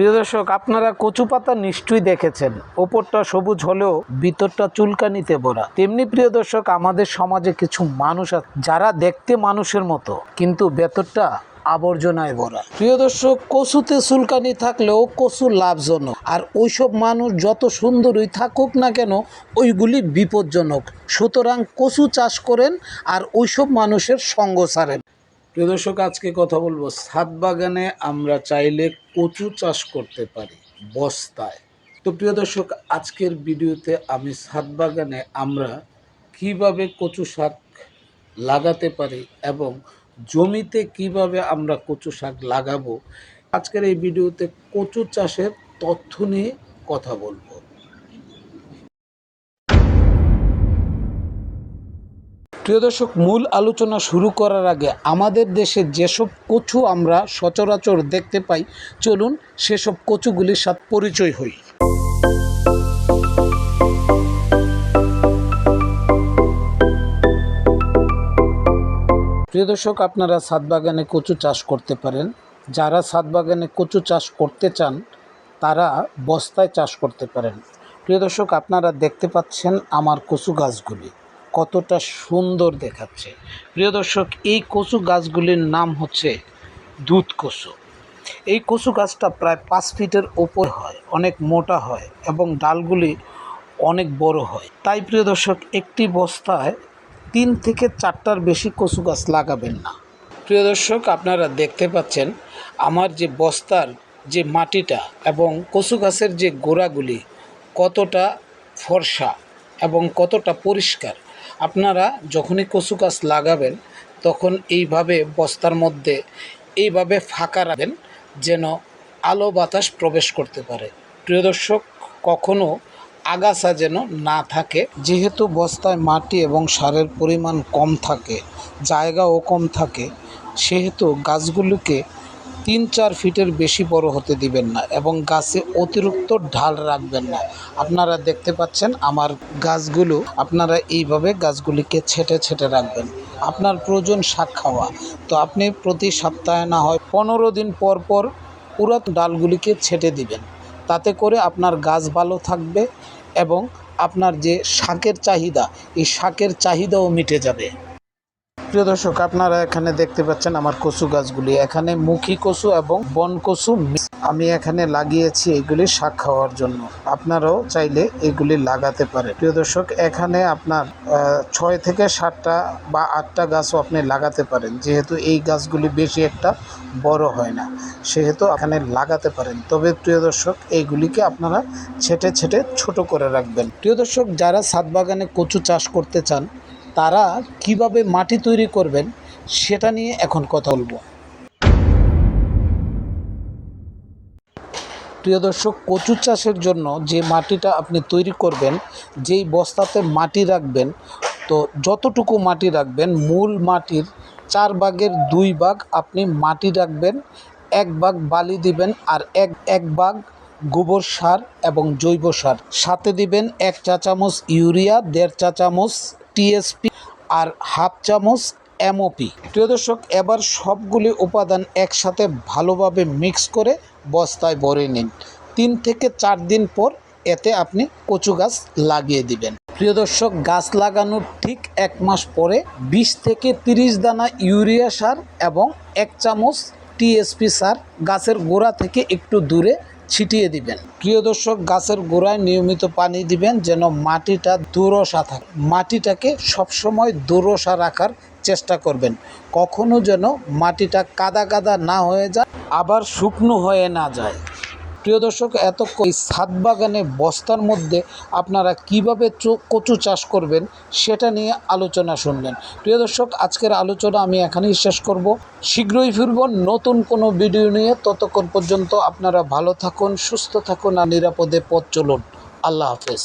প্রিয় দর্শক, আপনারা কচু পাতা নিশ্চয়ই দেখেছেন। ওপরটা সবুজ হলেও ভিতরটা চুলকানিতে ভরা। তেমনি প্রিয় দর্শক, আমাদের সমাজে কিছু মানুষ আছে যারা দেখতে মানুষের মতো, কিন্তু ভেতরটা আবর্জনায় ভরা। প্রিয় দর্শক, কচুতে চুলকানি থাকলেও কচু লাভজনক। আর ওইসব মানুষ যত সুন্দরই থাকুক না কেন, ওইগুলি বিপজ্জনক। সুতরাং কচু চাষ করেন আর ওইসব মানুষের সঙ্গ ছাড়েন। প্রিয় দর্শক, আজকে কথা বলব, ছাদ বাগানে আমরা চাইলে কচু চাষ করতে পারি বস্তায়। তো প্রিয় দর্শক, আজকের ভিডিওতে আমি ছাদ বাগানে আমরা কীভাবে কচু শাক লাগাতে পারি এবং জমিতে কীভাবে আমরা কচু শাক লাগাবো, আজকের এই ভিডিওতে কচু চাষের তথ্য নিয়ে কথা বলব। প্রিয় দর্শক, মূল আলোচনা শুরু করার আগে আমাদের দেশে যেসব কচু আমরা সচরাচর দেখতে পাই, চলুন সেসব কচুগুলির সাথে পরিচয় হই। প্রিয় দর্শক, আপনারা ছাদ বাগানে কচু চাষ করতে পারেন। যারা ছাদ বাগানে কচু চাষ করতে চান, তারা বস্তায় চাষ করতে পারেন। প্রিয় দর্শক, আপনারা দেখতে পাচ্ছেন আমার কচু গাছগুলি। কতটা সুন্দর দেখাচ্ছে। প্রিয় দর্শক, এই কচু গাছগুলির নাম হচ্ছে দুধ কচু। এই কচু গাছটা প্রায় পাঁচ ফিটের ওপর হয়, অনেক মোটা হয় এবং ডালগুলি অনেক বড় হয়। তাই, প্রিয় দর্শক, একটি বস্তায় তিন থেকে চারটার বেশি কচু গাছ লাগাবেন না। প্রিয় দর্শক, আপনারা দেখতে পাচ্ছেন আমার যে বস্তার যে মাটিটা এবং কচু গাছের যে গোড়াগুলি কতটা ফর্সা এবং কতটা পরিষ্কার। আপনারা যখনই কচু গাছ লাগাবেন, তখন এইভাবে বস্তার মধ্যে এইভাবে ফাঁকা রাখবেন যেন আলো বাতাস প্রবেশ করতে পারে। প্রিয় দর্শক, কখনো আগাছা যেন না থাকে, যেহেতু বস্তায় মাটি এবং সারের পরিমাণ কম থাকে, জায়গাও কম থাকে, সেহেতু গাছগুলোকে তিন চার ফিটের বেশি বড় হতে দিবেন না এবং গাছে অতিরিক্ত ঢাল রাখবেন না। আপনারা দেখতে পাচ্ছেন আমার গাছগুলো, আপনারা এইভাবে গাছগুলিকে ছেটে ছেটে রাখবেন। আপনার প্রয়োজন শাক খাওয়া। তো আপনি প্রতি সপ্তাহে না হয় পনেরো দিন পর পর পুরাত ডালগুলিকে ছেটে দিবেন। তাতে করে আপনার গাছ ভালো থাকবে এবং আপনার যে শাকের চাহিদা, এই শাকের চাহিদাও মিটে যাবে। প্রিয় দর্শক, আপনারা এখানে দেখতে পাচ্ছেন আমার কচু গাছগুলি। এখানে মুখী কচু এবং বন কচু আমি এখানে লাগিয়েছি এগুলি শাক খাওয়ার জন্য। আপনারাও চাইলে এগুলি লাগাতে পারেন। প্রিয় দর্শক, এখানে আপনার ছয় থেকে সাতটা বা আটটা গাছও আপনি লাগাতে পারেন। যেহেতু এই গাছগুলি বেশি একটা বড় হয় না, সেহেতু এখানে লাগাতে পারেন। তবে প্রিয় দর্শক এইগুলিকে আপনারা ছেটে ছেটে ছোট করে রাখবেন। প্রিয় দর্শক, যারা ছাদ বাগানে কচু চাষ করতে চান তারা কীভাবে মাটি তৈরি করবেন সেটা নিয়ে এখন কথা বলব। প্রিয় দর্শক কচু চাষের জন্য যে মাটিটা আপনি তৈরি করবেন, যেই বস্তাতে মাটি রাখবেন, তো যতটুকু মাটি রাখবেন, মূল মাটির চার ভাগের দুই ভাগ আপনি মাটি রাখবেন, এক ভাগ বালি দিবেন আর এক এক ভাগ গোবর সার এবং জৈব সার। সাথে দিবেন এক চা চামচ ইউরিয়া, দেড় চা চামচ টিএসপি আর হাফ চামচ এমওপি। প্রিয় দর্শক, এবার সবগুলি উপাদান একসাথে ভালোভাবে মিক্স করে বস্তায় ভরে নিন। তিন থেকে চার দিন পর এতে আপনি কচু গাছ লাগিয়ে দিবেন। প্রিয় দর্শক, গাছ লাগানোর ঠিক এক মাস পরে বিশ থেকে তিরিশ দানা ইউরিয়া সার এবং এক চামচ টিএসপি সার গাছের গোড়া থেকে একটু দূরে ছিটিয়ে দিবেন। প্রিয় দর্শক, গাছের গোড়ায় নিয়মিত পানি দিবেন যেন মাটিটা দুরসা থাকে। মাটিটাকে সবসময় দুরসা রাখার চেষ্টা করবেন। কখনো যেন মাটিটা কাদা কাদা না হয়ে যায়, আবার শুকনো হয়ে না যায়। প্রিয় দর্শক এত ছাদ বাগানে বস্তার মধ্যে আপনারা কীভাবে কচু চাষ করবেন সেটা নিয়ে আলোচনা শুনলেন। প্রিয় দর্শক, আজকের আলোচনা আমি এখানেই শেষ করব। শীঘ্রই ফিরব নতুন কোনো ভিডিও নিয়ে। ততক্ষণ পর্যন্ত আপনারা ভালো থাকুন, সুস্থ থাকুন আর নিরাপদে পথ চলুন। আল্লাহ হাফেজ।